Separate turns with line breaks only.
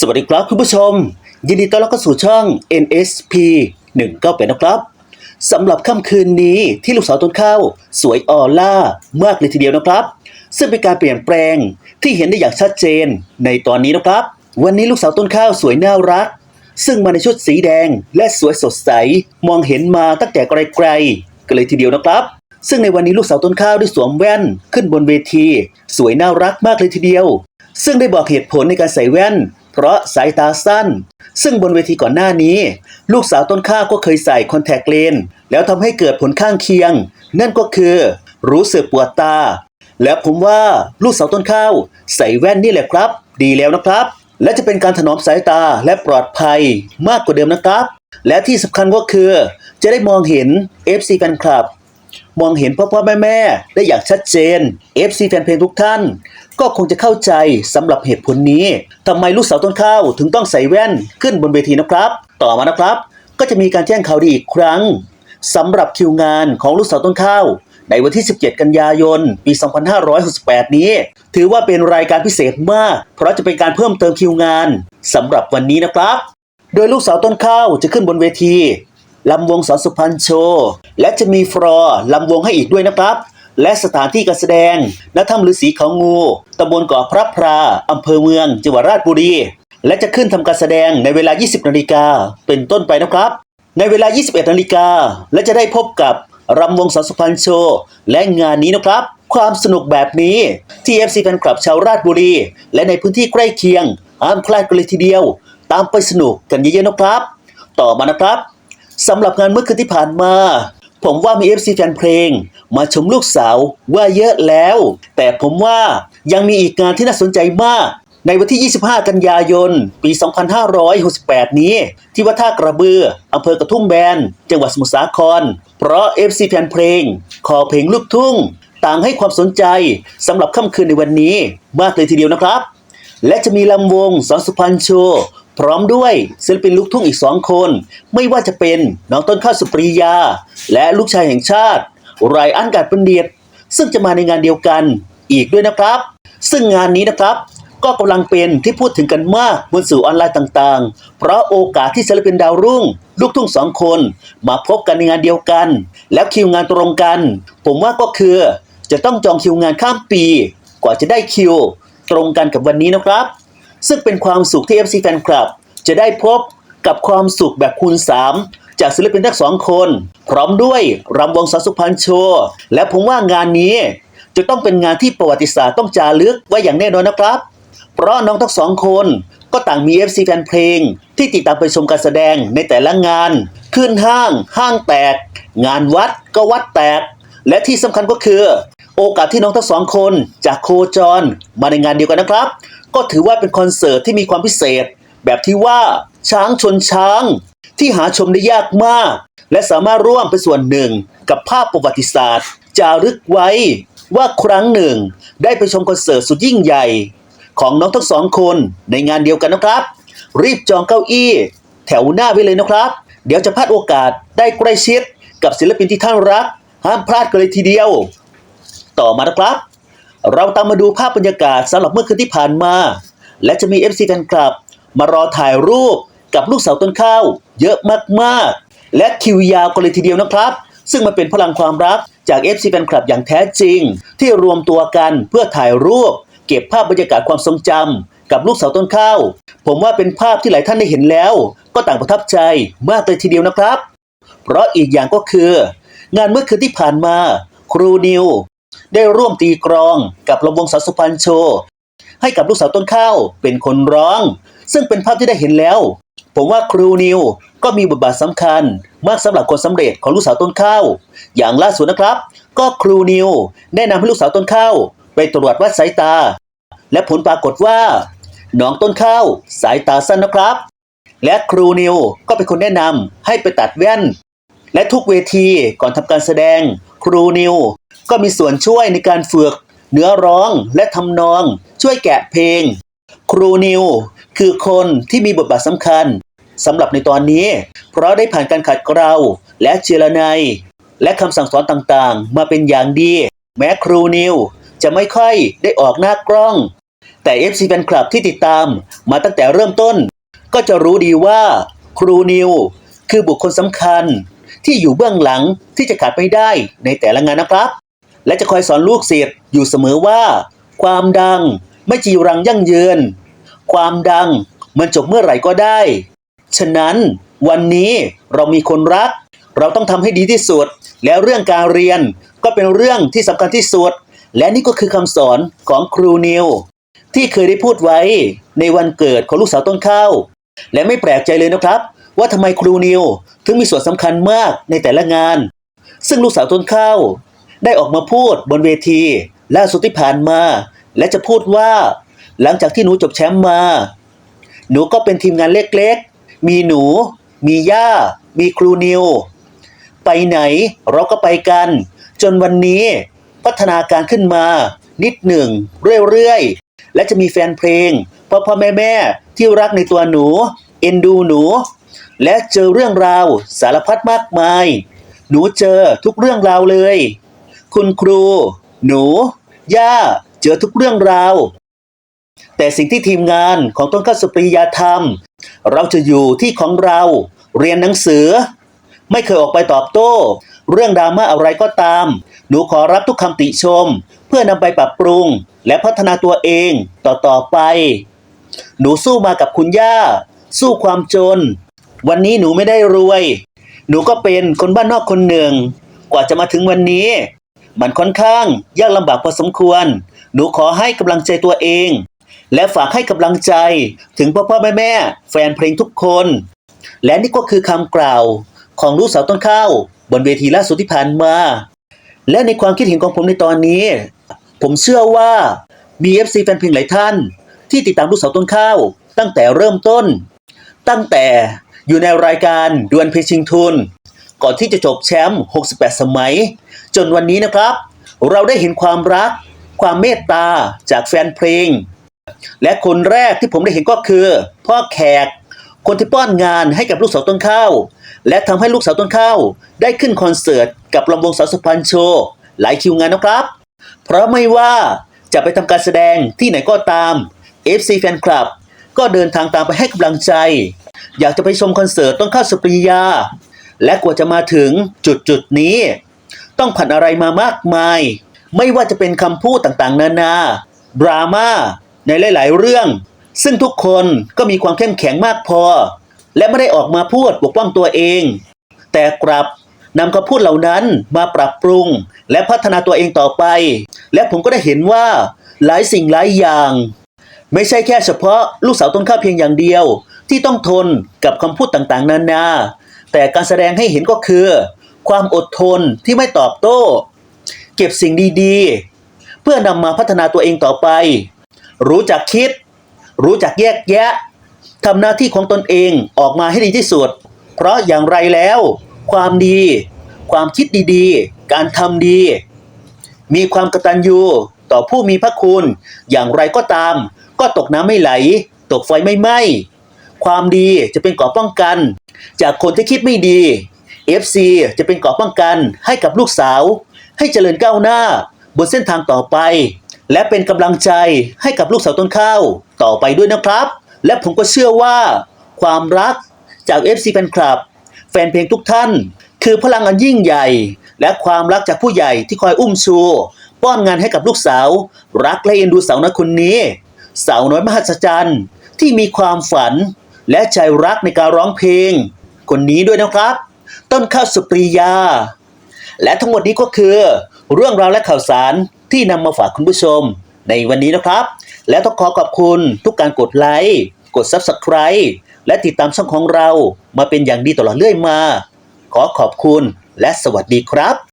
สวัสดีครับคุณผู้ชม ยินดีต้อนรับเข้าสู่ช่อง NSP 198นะครับสำหรับค่ำคืนนี้ที่ลูกสาวต้นข้าวสวยออร่ามากเลยทีเดียวนะครับ ซึ่งเป็นการเปลี่ยนแปลงที่เห็นได้อย่างชัดเจนในตอนนี้นะครับ วันนี้ลูกสาวต้นข้าวสวยน่ารัก ซึ่งมาในชุดสีแดงและสวยสดใสมองเห็นมาตั้งแต่ไกลๆกันเลยทีเดียวนะครับ ซึ่งในวันนี้ลูกสาวต้นข้าวได้สวมแว่นขึ้นบนเวที สวยน่ารักมากเลยทีเดียว ซึ่งได้บอกเหตุผลในการใส่แว่น เพราะสายตาสั้น ซึ่งบนเวทีก่อนหน้านี้ ลูกสาวต้นข้าก็เคยใส่คอนแทคเลนส์แล้วทำให้เกิดผลข้างเคียง นั่นก็คือ รู้สึกปวดตา และผมว่าลูกสาวต้นข้าว ใส่แว่นนี่แหละครับ ดีแล้วนะครับ และจะเป็นการถนอมสายตาและปลอดภัยมากกว่าเดิมนะครับ และที่สำคัญก็คือ จะได้มองเห็น FC แฟนคลับ มองเห็นพ่อพ่อแม่แม่ได้อย่างชัดเจน FC แฟนเพลงทุกท่าน ก็คงจะเข้าใจสำหรับเหตุผลนี้ทำไมลูกสาวต้นข้าวถึงต้องใส่แว่นขึ้นบนเวทีนะครับ ต่อมานะครับ ก็จะมีการแจ้งข่าวดีอีกครั้งสำหรับคิวงานของลูกสาวต้นข้าว ในวันที่ 17 กันยายน ปี 2568 นี้ ถือว่าเป็นรายการพิเศษมาก เพราะจะเป็นการเพิ่มเติมคิวงานสำหรับวันนี้นะครับ โดยลูกสาวต้นข้าวจะขึ้นบนเวที ลำวงสอนสุพรรณโชว์ และจะมีฟลอลำวงให้อีกด้วยนะครับ และสถานที่การแสดงณถ้ำฤาษีเขางูตำบลเกาะพระพราอำเภอเมืองจังหวัดราชบุรี และจะขึ้นทำการแสดงในเวลา 20 นาฬิกาเป็นต้นไปนะครับ ในเวลา 21 นาฬิกาและจะได้พบกับรำวงสอนสุพรรณโชว์ และงานนี้นะครับ ความสนุกแบบนี้ที่ FC แฟนคลับชาวราชบุรี และในพื้นที่ใกล้เคียงห้ามพลาดกันเลยทีเดียว ตามไปสนุกกันเยอะๆนะครับ ต่อมานะครับ สำหรับงานเมื่อคืนที่ผ่านมา ผมว่ามี FC แฟนเพลง มาชมลูกสาวว่าเยอะแล้ว แต่ผมว่ายังมีอีกงานที่น่าสนใจมาก ในวันที่ 25 กันยายน ปี 2568 นี้ ที่วัดท่ากระบืออำเภอกระทุ่มแบน จังหวัดสมุทรสาคร เพราะ FC แฟนเพลง คอเพลงลูกทุ่ง ต่างให้ความสนใจสำหรับค่ำคืนในวันนี้ มากเลยทีเดียวนะครับและจะมีลำวงสอนสุพรรณโชว์ พร้อมด้วยศิลปินลูกทุ่งอีกสองคน ไม่ว่าจะเป็นน้องต้นข้าวสุปรียา และลูกชายแห่งชาติ ไรอันกาดปันเดียดซึ่งจะมาในงานเดียวกันอีกด้วยนะครับ ซึ่งงานนี้นะครับก็กำลังเป็นที่พูดถึงกันมากบนสื่อออนไลน์ต่างๆ เพราะโอกาสที่ศิลปินดาวรุ่ง ลูกทุ่งสองคน มาพบกันในงานเดียวกัน แล้วคิวงานตรงกัน ผมว่าก็คือ จะต้องจองคิวงานข้ามปี กว่าจะได้คิว ตรงกันกับวันนี้นะครับ ซึ่งเป็นความสุขที่ FC แฟนคลับ จะได้พบกับความสุขแบบคูณ 3 จากศิลปินทั้งสองคน พร้อมด้วยรำวงสาวสุพรรณโชว์และผมว่างานนี้ จะต้องเป็นงานที่ประวัติศาสตร์ต้องจารึกไว้อย่างแน่นอนนะครับ เพราะน้องทั้งสองคนก็ต่างมี FC แฟนเพลง ที่ติดตามไปชมการแสดงในแต่ละงาน ขึ้นห้าง ห้างแตก งานวัดก็วัดแตก และที่สำคัญก็คือ โอกาสที่น้องทั้งสองคนจากโคจรมาในงานเดียวกันนะครับ ก็ถือว่าเป็นคอนเสิร์ตที่มีความพิเศษ แบบที่ว่าช้างชนช้าง ที่หาชมได้ยากมาก และสามารถร่วมเป็นส่วนหนึ่งกับภาพประวัติศาสตร์ จารึกไว้ว่าครั้งหนึ่ง ได้ไปชมคอนเสิร์ตสุดยิ่งใหญ่ ของน้องทั้งสองคนในงานเดียวกันนะครับ รีบจองเก้าอี้ แถวหน้าไว้เลยนะครับ เดี๋ยวจะพลาดโอกาสได้ใกล้ชิดกับศิลปินที่ท่านรัก ห้ามพลาดกันเลยทีเดียว ต่อมานะครับ เราตามมาดูภาพบรรยากาศสำหรับเมื่อคืนที่ผ่านมา และจะมี FC แฟนคลับ มารอถ่ายรูปกับลูกสาวต้นข้าว เยอะมากๆ และคิวยาวกันเลยทีเดียวนะครับ ซึ่งมันเป็นพลังความรักจาก FC แฟนคลับอย่างแท้จริง ที่รวมตัวกันเพื่อถ่ายรูป เก็บภาพบรรยากาศความทรงจำกับลูกสาวต้นข้าว ผมว่าเป็นภาพที่หลายท่านได้เห็นแล้ว ก็ต่างประทับใจมากเลยทีเดียวนะครับ เพราะอีกอย่างก็คือ งานเมื่อคืนที่ผ่านมา ครูนิว ได้ร่วมตีกรองกับลำวงสาวสุพรรณโชว์ให้กับลูกสาวต้นข้าวเป็นคนร้อง ซึ่งเป็นภาพที่ได้เห็นแล้ว ผมว่าครูนิวก็มีบทบาทสำคัญ มากสำหรับคนสำเร็จของลูกสาวต้นข้าว อย่างล่าสุดนะครับ ก็ครูนิวแนะนำให้ลูกสาวต้นข้าวไปตรวจวัดสายตา และผลปรากฏว่าน้องต้นข้าวสายตาสั้นนะครับ และครูนิวก็เป็นคนแนะนำให้ไปตัดแว่น และทุกเวทีก่อนทำการแสดง ครูนิว ก็มีส่วนช่วยในการฝึกเนื้อร้องและทำนอง ช่วยแกะเพลง ครูนิว คือคนที่มีบทบาทสำคัญสำหรับในตอนนี้ เพราะได้ผ่านการขัดเกลาและเจรไนยและคำสั่งสอนต่างๆ มาเป็นอย่างดี แม้ครูนิวจะไม่ค่อยได้ออกหน้ากล้อง แต่ FC แฟนคลับที่ติดตามมาตั้งแต่เริ่มต้น ก็จะรู้ดีว่าครูนิวคือบุคคลสำคัญที่อยู่เบื้องหลังที่จะขาดไม่ได้ในแต่ละงานนะครับ และจะคอยสอนลูกศิษย์อยู่เสมอว่า ความดังไม่จีรังยั่งยืน ความดังมันจบเมื่อไหร่ก็ได้ ฉะนั้นวันนี้เรามีคนรัก เราต้องทำให้ดีที่สุด แล้วเรื่องการเรียนก็เป็นเรื่องที่สำคัญที่สุด และนี่ก็คือคำสอนของครูนิว ที่เคยได้พูดไว้ในวันเกิดของลูกสาวต้นข้าว และไม่แปลกใจเลยนะครับ ว่าทำไมครูนิวถึงมีส่วนสำคัญมากในแต่ละงาน ซึ่งลูกสาวต้นข้าว ได้ออกมาพูดบนเวทีล่าสุดที่ผ่านมา และจะพูดว่า หลังจากที่หนูจบแชมป์มา หนูก็เป็นทีมงานเล็กๆ มีหนู มีย่า มีครูนิว ไปไหนเราก็ไปกัน จนวันนี้พัฒนาการขึ้นมา นิดหนึ่ง เรื่อยๆ และจะมีแฟนเพลงพ่อพ่อแม่แม่ที่รักในตัวหนู เอ็นดูหนู และเจอเรื่องราวสารพัดมากมาย หนูเจอทุกเรื่องราวเลย คุณครู หนู ย่า เจอทุกเรื่องราว แต่สิ่งที่ทีมงานของต้นข้าวสุปริยาทำเราจะอยู่ที่ของเรา เรียนหนังสือ ไม่เคยออกไปตอบโต้ เรื่องดราม่าอะไรก็ตาม หนูขอรับทุกคำติชม เพื่อนำไปปรับปรุง และพัฒนาตัวเองต่อต่อไป หนูสู้มากับคุณย่า สู้ความจน วันนี้หนูไม่ได้รวย หนูก็เป็นคนบ้านนอกคนหนึ่ง กว่าจะมาถึงวันนี้ มันค่อนข้างยากลำบากพอสมควร หนูขอให้กำลังใจตัวเอง และฝากให้กำลังใจถึงพ่อพ่อแม่แม่แฟนเพลงทุกคน และนี่ก็คือคำกล่าวของลูกสาวต้นข้าวบนเวทีล่าสุดที่ผ่านมา และในความคิดเห็นของผมในตอนนี้ ผมเชื่อว่ามี FC แฟนเพลงหลายท่าน ที่ติดตามลูกสาวต้นข้าว ตั้งแต่เริ่มต้น ตั้งแต่อยู่ในรายการดวลเพชิงทุน ก่อนที่จะจบแชมป์ 68 สมัย จนวันนี้นะครับ เราได้เห็นความรัก ความเมตตาจากแฟนเพลง และคนแรกที่ผมได้เห็นก็คือ พ่อแขก คนที่ป้อนงานให้กับลูกสาวต้นข้าว และทำให้ลูกสาวต้นข้าว ได้ขึ้นคอนเสิร์ตกับลำวงสาวสุพรรณโชว์หลายคิวงานนะครับ เพราะไม่ว่าจะไปทำการแสดงที่ไหนก็ตาม FC แฟนคลับก็เดินทางตามไปให้กำลังใจ อยากจะไปชมคอนเสิร์ตต้นข้าวสุปริยา และกว่าจะมาถึงจุดจุดนี้ ต้องผ่านอะไรมามากมาย ไม่ว่าจะเป็นคำพูดต่างๆ นานาดราม่าในหลายๆ เรื่อง ซึ่งทุกคนก็มีความเข้มแข็งมากพอ และไม่ได้ออกมาพูดปกป้องตัวเอง แต่กลับนำคำพูดเหล่านั้นมาปรับปรุง และพัฒนาตัวเองต่อไป และผมก็ได้เห็นว่าหลายสิ่งหลายอย่าง ไม่ใช่แค่เฉพาะลูกสาวต้นข้าเพียงอย่างเดียว ที่ต้องทนกับคำพูดต่างๆ นานาแต่การแสดงให้เห็นก็คือ ความอดทนที่ไม่ตอบโต้ เก็บสิ่งดีๆ เพื่อนำมาพัฒนาตัวเองต่อไป รู้จักคิด รู้จักแยกแยะทำหน้าที่ของตนเองออกมาให้ดีที่สุด เพราะอย่างไรแล้ว ความดี ความคิดดีๆ การทำดี มีความกตัญญูต่อผู้มีพระคุณ อย่างไรก็ตาม ก็ตกน้ำไม่ไหล ตกไฟไม่ไหม้ความดีจะเป็นกราะป้องกัน จากคนที่คิดไม่ดี FC จะเป็นเกราะป้องกันให้กับลูกสาว ให้เจริญก้าวหน้า บนเส้นทางต่อไป และเป็นกำลังใจให้กับลูกสาวต้นข้าวต่อไปด้วยนะครับ และผมก็เชื่อว่า ความรักจาก FC แฟนคลับ แฟนเพลงทุกท่าน คือพลังอันยิ่งใหญ่ และความรักจากผู้ใหญ่ที่คอยอุ้มชู ป้อนงานให้กับลูกสาว รักและเอ็นดูสาวน้อยคนนี้ สาวน้อยมหัศจรรย์ที่มีความฝัน และใจรักในการร้องเพลง คนนี้ด้วยนะครับ ต้นข้าวสุปรียา และทั้งหมดนี้ก็คือ เรื่องราวและข่าวสารที่นำมาฝากคุณผู้ชม ในวันนี้นะครับ และต้องขอขอบคุณทุกการกดไลค์กด Subscribe และติดตามช่องของเรามาเป็นอย่างดีตลอดเรื่อยมา ขอขอบคุณและสวัสดีครับ